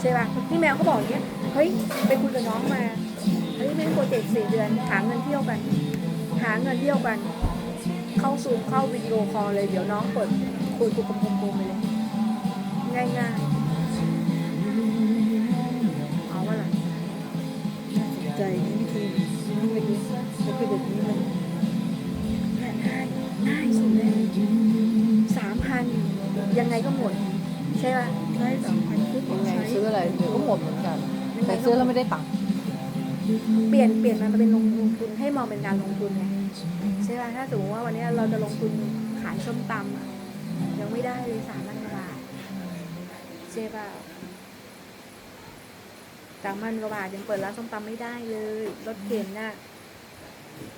ใช่ป่ะพี่แมวก็บอกอย่างเนี้ยเฮ้ยไปคุยกับน้องมาเฮ้ยไม่งโปรเจกต์สี่เดือน หาเงินเที่ยวกัน หาเงินเที่ยวกัน เข้าซูมเข้าวิดีโอคอลเลยเดี๋ยวน้องเปิดคุยคุยกับผมไปเลยง่ายง่ายๆเอาว่าล่ะใจนี่วิธีนี่วิธีแล้วคือแบบนี้มันง่ายง่ายง่ายสุดเลยสามพันยังไงก็หมด ใช่ป่ะใช้สามพัน อขอยังไงใช้ซื้ออะไรเดี๋ยวก็หมดเหมือนกันแต่ซื้อแล้วไม่ได้ตังค์เปลี่ยนเปลี่ยนมันมาเป็นลงลงทุนให้มองเป็นการลงทุนไงใช่ป่ะถ้าสมมติว่าวันนี้เราจะลงทุนขายส้มตำอะยังไม่ได้เลยสามพันกว่าบาทใช่ป่ะสามพันกว่าบาทยังเปิดร้านส้มตำไม่ได้เลยรถเข็นน่ะ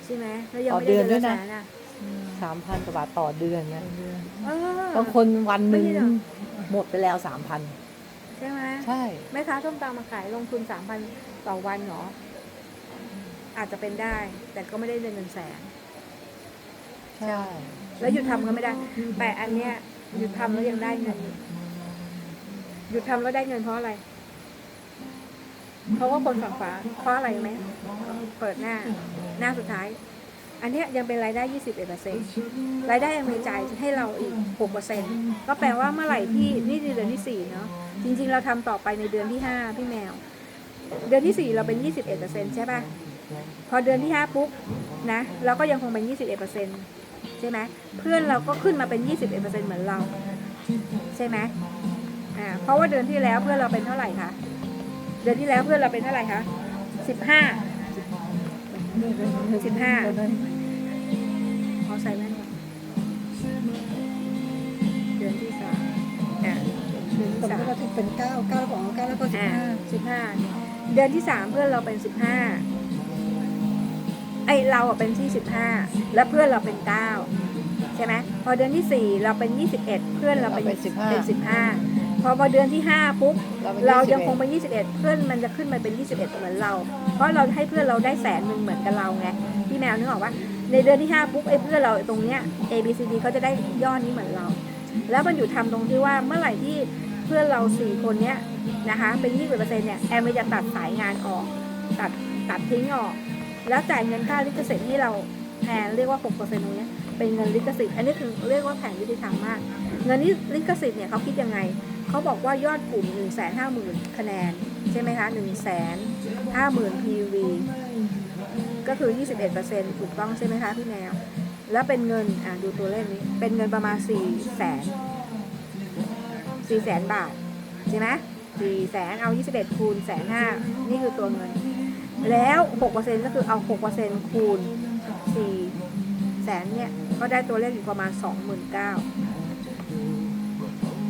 ใช่ไหมแล้วยังไม่ได้เดือนละแสนน่ะสามพันกว่าบาทต่อเดือนนะเออบางคนวันหนึ่งไม่ใช่เหรอหมดไปแล้วสามพัน ใช่ไหมใช่ แม่ค้าส้มตำมาขายลงทุนสามพันต่อวันเหรอ อาจจะเป็นได้ แต่ก็ไม่ได้เงินแสน ใช่ แล้วหยุดทำก็ไม่ได้ แต่อันเนี้ยหยุดทำแล้วยังได้เงินอยู่หยุดทำแล้วได้เงินเพราะอะไร เพราะว่าคนฝั่งฟ้าเพราะอะไรไหมเปิดหน้า หน้าสุดท้าย อันเนี้ยยังเป็นรายได้ 21เปอร์เซ็นต์รายได้ยังมีจ่ายให้เราอีก6เปอร์เซ็นต์ก็แปลว่าเมื่อไหร่ที่นี่คือเดือนที่ 4 เนาะจริง ๆ เราทำต่อไปในเดือนที่ 5 พี่แมว เดือนที่ 4 เราเป็น 21เปอร์เซ็นต์ใช่ป่ะ พอเดือนที่ 5 ปุ๊บนะเราก็ยังคงเป็น 21เปอร์เซ็นต์ใช่ไหมเพื่อนเราก็ขึ้นมาเป็น 21เปอร์เซ็นต์เหมือนเรา ใช่ไหมอ่าเพราะว่าเดือนที่แล้วเพื่อนเราเป็นเท่าไหร่คะเดือนที่แล้วเพื่อนเราเป็นเท่าไหร่คะ15 ถึง15ขอใส่แว่นก่อนเดือนที่สามอะเดือนสมที่มสามติว่าที่เป็นเก้าเก้าของเก้าแล้วก็สิบอ่าห้าสิบห้าเดือนที่สามเพื่อนเราเป็นสิบห้าไอเราอะเป็นที่สิบห้าแล้วเพื่อนเราเป็นเก้าใช่ไหมพอเดือนที่สี่เราเป็นยี่สิบเอ็ดเพื่อนเราเป็นเป็นสิบห้าเป็นสิบห้า พอพอเดือนที่ห้าปุ๊บเราเป็นเรายัง21คงเป็น21เพื่อนมันจะขึ้นมาเป็น21เหมือนเรา เพราะเราให้เพื่อนเราได้แสนหนึ่งเหมือนกับเราไงพี่แมวนึกออกว่าในเดือนที่5ปุ๊บไอ้เพื่อนเราตรงเนี้ย A B C D เขาจะได้ยอดนี้เหมือนเรา แล้วมันอยู่ทำตรงที่ว่าเมื่อไหร่ที่เพื่อนเรา4คนเนี้ยนะคะเป็น20%เนี่ยแอมมันจะตัดสายงานออกตัดตัดทิ้งออก แล้วจ่ายเงินค่าลิขสิทธิ์ให้เรา แทนเรียกว่า6%ตรงเนี้ยเป็นเงินลิขสิทธิ์อันนี้คือเรียกว่าแผนยุติธรรมมาก เงินนี้ลิขสิทธิ์เนี่ยเขาคิดยังไงเขาบอกว่ายอดกลุ่ม 1 5 0 0 0 0 คะแนน ใช่ไหมคะ 1 5 0 0 0 0 PV ก็คือ 21%ถูกต้องใช่ไหมคะพี่แมวแล้วเป็นเงินอะดูตัวเลขนี้ เป็นเงินประมาณ4แสน4แสนบาท ใช่ไหม4แสนเอา 21 คูณแสนห้านี่คือตัวเงิน แล้ว 6%ก็คือเอา 6%คูณ 4แสนเนี่ยก็ได้ตัวเลขอยู่ประมาณ29,000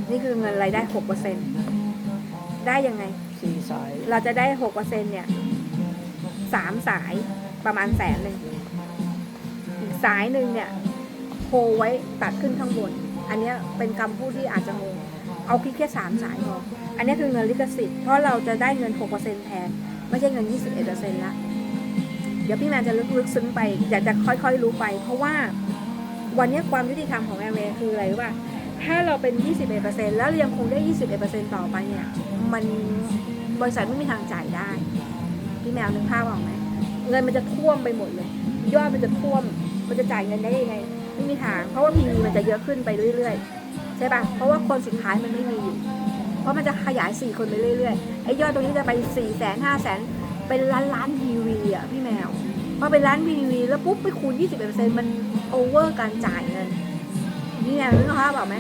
นี่คือเงินรายได้หกเปอร์เซ็นได้ยังไง สี่สายเราจะได้หกเปอร์เซ็นเนี่ยสามสายประมาณแสนหนึ่งอีกสายหนึ่งเนี่ยโคไว้ตัดขึ้นข้างบน อันเนี้ยเป็นคำพูดที่อาจจะงงเอาคิดแค่สามสายพออันเนี้ยคือเงินลิขสิทธิ์เพราะเราจะได้เงินหกเปอร์เซ็นแทน ไม่ใช่เงินยี่สิบเอ็ดเปอร์เซ็นละเดี๋ยวพี่แมนจะลึกลึกซึ้งไปอยากจะค่อยๆรู้ไป เพราะว่าวันนี้ความยุติธรรมของแอมเวย์คืออะไรรู้ป่ะถ้าเราเป็น 21%แล้วยังคงได้ 21%ต่อไปเนี่ย มันบริษัทไม่มีทางจ่ายได้ พี่แมวนึกภาพออกไหมเงินมันจะท่วมไปหมดเลย ยอดมันจะท่วม มันจะจ่ายเงินได้ยังไง ไม่มีทาง เพราะว่า PV มันจะเยอะขึ้นไปเรื่อยๆ ใช่ปะเพราะว่าคนสุดท้ายมันไม่มีอยู่ เพราะมันจะขยาย 4 คนไปเรื่อยๆ ไอ้ยอดตรงนี้จะไป4 0 0 0 0 5 0 0 0 0เป็นล้านล้าน PV อะพี่แมว พอเป็นล้าน PV แล้วปุ๊บไปคูณ 21%มันโอเวอร์การจ่ายเงิน นี่ไงนึกภาพออกไหม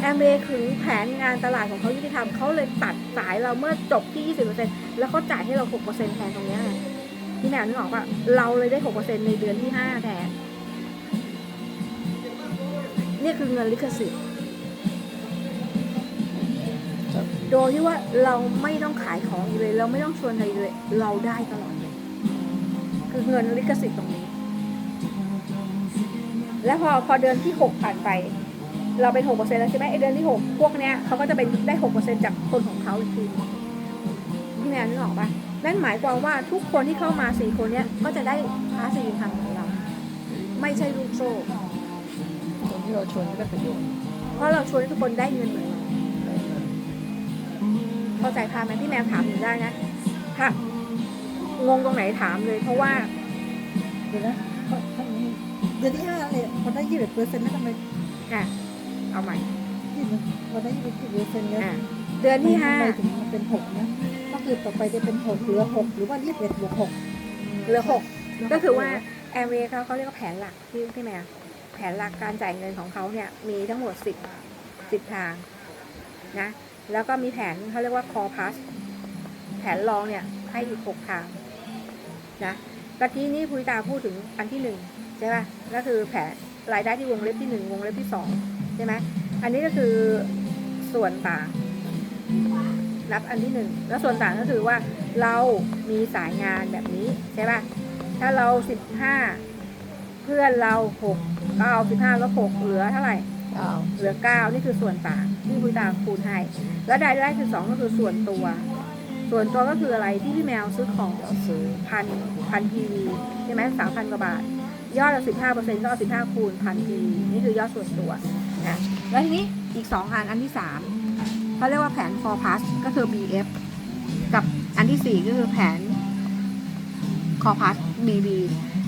แอมเบคือแผนงานตลาดของเขายุติธรรมเขาเลยตัดสายเราเมื่อจบที่ 20%แล้วเขาจ่ายให้เรา 6%แทนตรงเนี้ยไงพี่แนวนึกออกปะเราเลยได้ 6%ในเดือนที่ 5 แทนนี่คือเงินลิขสิทธิ์โดยที่ว่าเราไม่ต้องขายของอีกเลย เราไม่ต้องชวนใครเลย เราได้ตลอดเลย คือเงินลิขสิทธิ์ตรงนี้ แล้วพอพอเดือนที่ 6 ผ่านไป เราเป็นหกเปอร์เซ็นต์แล้วใช่ไหมไอเดือนที่หกพวกเนี้ยเขาก็จะเป็นได้หกเปอร์เซ็นต์จากคนของเขาอีกทีพี่แมนนึกออกปะนั่นหมายความว่าทุกคนที่เข้ามาสี่คนเนี้ยก็จะได้พาสซีฟทางของเรา ไม่ใช่ลูกโซ่คนที่เราชวนก็ได้ประโยชน์ เพราะเราชวนให้ทุกคนได้เงินเหมือนเราพอเข้าใจภาพไหมพี่แมวถามหนูได้นะถ้า งงตรงไหนถามเลยเพราะว่า เดี๋ยวนะเขาทำนี้เดือนที่ห้าเนี่ยพอได้ยี่สิบเปอร์เซ็นต์แล้วทำไมอะ เอาใหม่ที่มันพอได้ยี่สิบเปอร์เซ็นต์แล้วอะเดือนที่ห้าทำไมถึงมันเป็นหกนะก็คือต่อไปจะเป็นหกเหลือหกหรือว่ายี่สิบเอ็ดบวกหกเหลือหกก็คือว่าแอร์เวย์เขาเขาเรียกว่าแผนหลักที่พี่แมวแผนหลักการจ่ายเงินของเขาเนี่ยมีทั้งหมดสิบสิบทางนะแล้วก็มีแผนเขาเรียกว่า core plus แผนรองเนี่ยให้อีกหกทาง นะตะกี้นี่พุยตาพูดถึงอันที่หนึ่งใช่ป่ะก็คือแผนรายได้ที่วงเล็บที่หนึ่งวงเล็บที่สองใช่ไหมอันนี้ก็คือส่วนต่างนับอันที่หนึ่งแล้วส่วนต่างก็คือว่าเรามีสายงานแบบนี้ใช่ป่ะถ้าเราสิบห้าเพื่อนเราหกก็เอาสิบห้าลบหกเหลือเท่าไหร่เก้าเหลือเก้านี่คือส่วนต่างที่คุยตามคูณให้แล้วรายได้คือสองก็คือส่วนตัว ส่วนตัวก็คืออะไรที่พี่แมวซื้อของซื้อพันพันพีวีใช่ไหมสามพันกว่าบาท ยอดเราสิบห้าเปอร์เซ็นต์ก็เอาสิบห้าคูณพันพีวีนี่คือยอดส่วนตัวนะแล้วทีนี้อีกสองอันอันที่สามเขาเรียกว่าแผน for plus ก็คือ BF กับอันที่สี่ก็คือแผน core plus BB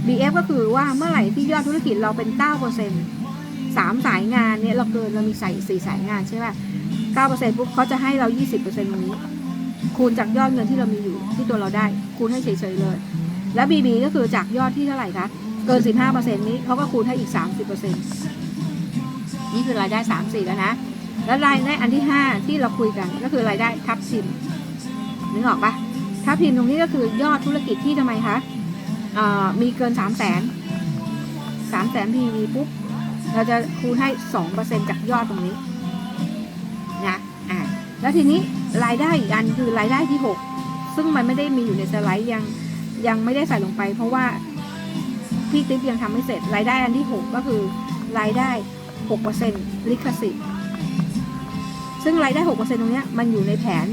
BF ก็คือว่าเมื่อไหร่ที่ยอดธุรกิจเราเป็นเก้าเปอร์เซ็นต์สามสายงานเนี่ยเราเกินเรามีใส่สี่สายงานใช่ไหมเก้าเปอร์เซ็นต์ปุ๊บเขาจะให้เรายี่สิบเปอร์เซ็นต์ตรงนี้ คูณจากยอดเงินที่เรามีอยู่ที่ตัวเราได้ คูณให้เฉยๆเลย แล้ว BB ก็คือจากยอดที่เท่าไหร่คะเกิน 15%นี้เขาก็คูณให้อีก 30%นี่คือรายได้ 3 4 แล้วนะ แล้วรายได้อันที่ 5 ที่เราคุยกันก็คือรายได้ทับทิมนึกออกปะทับทิมตรงนี้ก็คือยอดธุรกิจที่ทำไมคะมีเกิน 3 0 0 0 0 0 3 0 0 0 0 PV ปุ๊บ เราจะคูณให้2%จากยอดตรงนี้นะอ่าแล้วทีนี้ รายได้อีกอันคือรายได้ที่ 6 ซึ่งมันไม่ได้มีอยู่ในสไลด์ยังยังไม่ได้ใส่ลงไป เพราะว่าพี่ติ๊บยังทำไม่เสร็จ รายได้อันที่ 6 ก็คือรายได้6%ลิขสิทธิ์ซึ่งรายได้6%ตรงเนี้ยมันอยู่ในแผน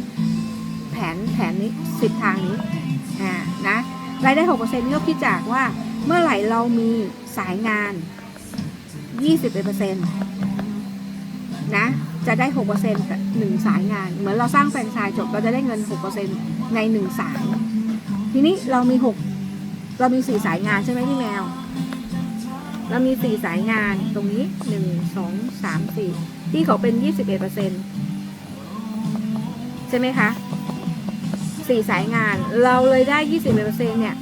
แผนแผนนี้10ทางนี้อ่านะรายได้6%นี่ก็คิดจากว่าเมื่อไหร่เรามีสายงาน 21%นะ จะได้หกเปอร์เซ็นต์หนึ่งสายงาน เหมือนเราสร้างแฟรนไชส์จบเราจะได้เงินหกเปอร์เซ็นต์ในหนึ่งสาย ทีนี้เรามีหกเรามีสี่สายงานใช่ไหมพี่แมว เรามีสี่สายงานตรงนี้หนึ่งสองสามสี่ที่เขาเป็นยี่สิบเอ็ดเปอร์เซ็นต์ใช่ไหมคะสี่สายงานเราเลยได้ยี่สิบเปอร์เซ็นต์เนี่ย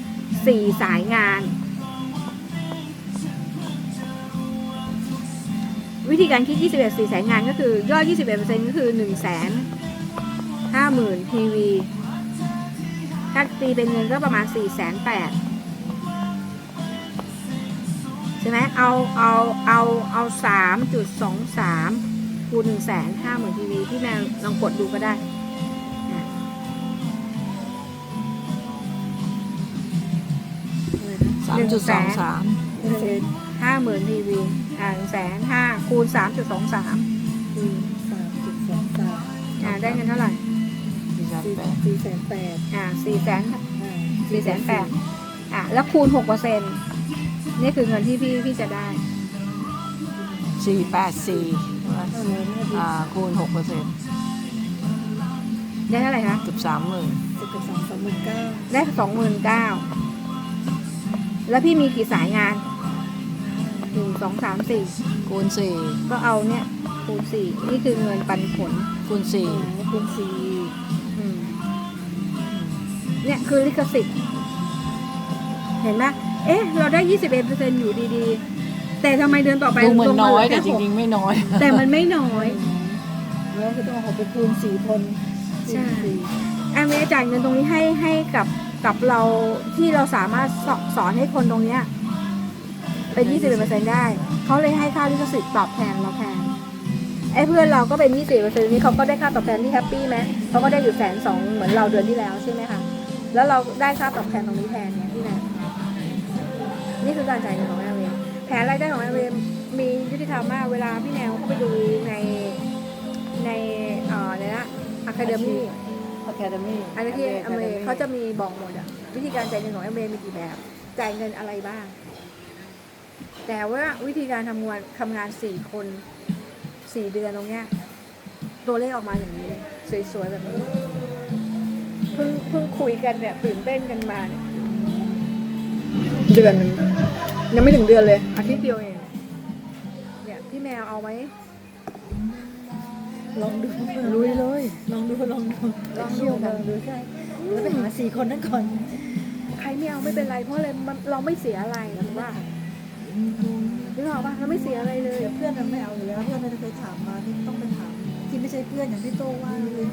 สี่สายงาน วิธีการคิด 21 4สายงานก็คือยอด 21%ก็คือ 1 5 0 0 0 0 0 PV ถ้าตีเป็นเงินก็ประมาณ 4 8 0 0 0ใช่ไหมเอาเอาเอาเอา 3.23คูณ1 5 0 0 0 0 PV ที่แม่ลองกดดูก็ได้อะสามจุดสองสามเปอร์เซ็น ต์ห้าหมื่น PV อ่าแสนห้าคูณ3.23คือสามจุดสองสามอ่าได้เงินเท่าไหร่สี่แสนสี่แปดสี่แสนแปดอ่าสี่แสนอ่าสี่แสนแปดอะแล้วคูณหกเปอร์เซ็นต์นี่คือเงินที่พี่พี่จะได้สี่แปดสี่เท่านั้นนะพี่อ่าคูณหกเปอร์เซ็นต์ได้เท่าไหร่คะเกือบสามหมื่นสิบกับสองสามหมื่นเก้าได้สองหมื่นเก้าแล้วพี่มีกี่สายงาน หนึ่งสองสามสี่คูณสี่ก็เอาเนี่ยคูณสี่นี่คือเงินปันผลคูณสี่อ่าคูณสี่อืมเนี่ยคือลิขสิทธิ์ เห็นไหมเอ๊ะ เราได้ยี่สิบเอ็ดเปอร์เซ็นอยู่ดีๆ แต่ทำไมเดือนต่อไปดูเหมือนน้อยลแต่งาจเหลือริงๆไม่น้อยแค่หกแต่มันไม่น้อยแล้วก็ต้องเอาไปคูณสี่คนใช่คูณสี่แอมเมจ่ายเงินตรงนี้ให้ให้กับกับเราที่เราสามารถสอสอนให้คนตรงเนี้ย เป็นยี่สิบเปอร์เซ็นได้ เขาเลยให้ค่าลิขสิทธิ์ตอบแทนเราแทนไอ้เพื่อนเราก็เป็นยี่สิบเปอร์เซ็นนี้เขาก็ได้ค่าตอบแทนที่แฮปปี้ไหมเขาก็ได้อยู่แสนสองเหมือนเราเดือนที่แล้วใช่ไหมคะ แล้วเราได้ค่าตอบแทนตรงนี้แทนเนี่ยพี่แม่นี่คือการจ่ายเงินของแอมเวแผนรายได้ของแอมเวมียุติธรรมมากเวลาพี่แนวเข้าไปดูในในเอ่อเนี่ยนะอะคาเดมี่อะคาเดมี่อันนี้ที่อเมริกเขาจะมีบอกหมดอะวิธีการจ่ายเงินของอเมริกมีกี่แบบ จ่ายเงินอะไรบ้าง แต่ว่าวิธีการทำงานทำงานสี่คนสี่เดือนตรงเนี้ยตัวเลขออกมาอย่างนี้เลยสวยๆแบบนี้เพิ่งเพิ่งคุยกันเนี่ยตื่นเต้นกันมาเนี่ยเดือนหนึ่งยังไม่ถึงเดือนเลยอาทิตย์เดียวเองเนี่ยพี่แมวเอาไหมลองดูลุยเลย ลองดูลองดูลองดูเที่ยวกันดูใช่แล้วไปหาสี่คนนั้นก่อน ใครไม่เอาไม่เป็นไรเพราะอะไรมันเราไม่เสียอะไรหรือว่า นึกออกปะเราไม่เสียอะไรเลยเดี๋ยวเพื่อนมันไม่เอาอยู่แล้วเพื่อนมันจะไปถามมาที่ต้องไปถามที่ไม่ใช่เพื่อนอย่างพี่โต้ว่าเลย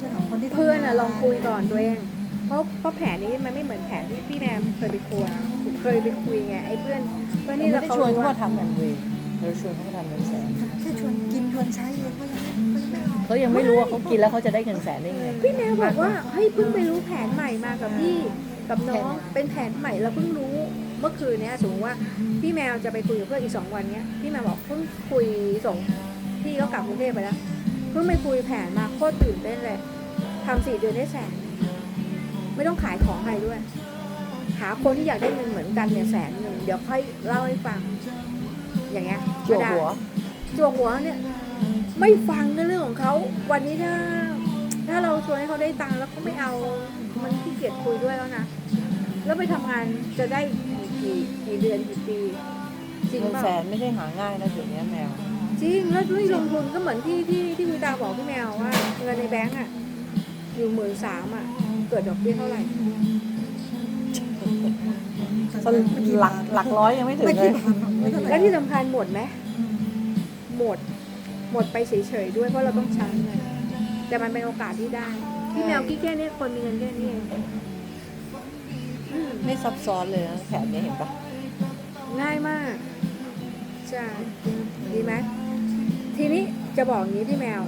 จะถามคนที่ทำเพื่อนอะลองคุยก่อนตัวเอง เพราะเพราะแผนนี้มันไม่เหมือนแผนที่พี่แมมเคยไปคุยเคยไปคุยไงไอ้เพื่อนเพื่อนนี่นี่เราเราไม่ได้ชวนเขารู้มาทำแอมเวย์เราชวนเขามาทำเงินแสนแค่ชวนกินชวนใช้เองก็ยังไม่เอาเขายังไม่รู้ว่าเขากินแล้วเขาจะได้เงินแสนได้ไงพี่แมวบอกว่าเฮ้ยเพิ่งไปรู้แผนใหม่มากับพี่กับน้องเป็นแผนใหม่เราเพิ่งรู้ เมื่อคืนเนี้ยสมมติว่าพี่แมวจะไปคุยกับเพื่อนอีกสองวันเนี้ยพี่แมวบอกเพิ่งคุยส่งพี่ก็กลับกรุงเทพไปแล้วเพิ่งไปคุยแผนมาโคตรตื่นเต้นเลยทำสี่เดือนได้แสนไม่ต้องขายของใครด้วย หาคนที่อยากได้เงินเหมือนกันเนี่ยแสนหนึ่งเดี๋ยวค่อยเล่าให้ฟัง อย่างเงี้ยจั่วก็ได้หัวจั่วหัวเนี่ย ไม่ฟังในเรื่องของเขาวันนี้ถ้าถ้าเราชวนให้เขาได้ตังค์แล้วเขาไม่เอามันขี้เกียจคุยด้วยแล้วนะ แล้วไปทำงานจะได้ กี่กี่กี่เดือนกี่ปีจริงเงินเปล่าแสนไม่ได้หาง่ายนะเดี๋ยวนี้แมว จริงแล้วด้วยลงทุนก็เหมือนที่ที่ที่คุณตาบอกพี่แมวว่า เงินในแบงก์อะอยู่หมื่นสามอะ เกิดดอกเบี้ยเท่าไหร่หลักหลักร้อยยังไม่ถึงไม่เลกี่ย บาทหรอกไม่เท่าไหร่ และที่สำคัญหมดไหมหมด หมดไปเฉยๆด้วยเพราะเราต้องใช้เงินแต่มันเป็นโอกาสที่ได้ พี่แมวคิดแค่นี้คนมีเงินแค่นี้เองอืม ไม่ซับซ้อนเลยนะแผนนี้เห็นปะง่ายมากใช่ดีไหมทีนี้จะบอกอย่างนี้พี่แมว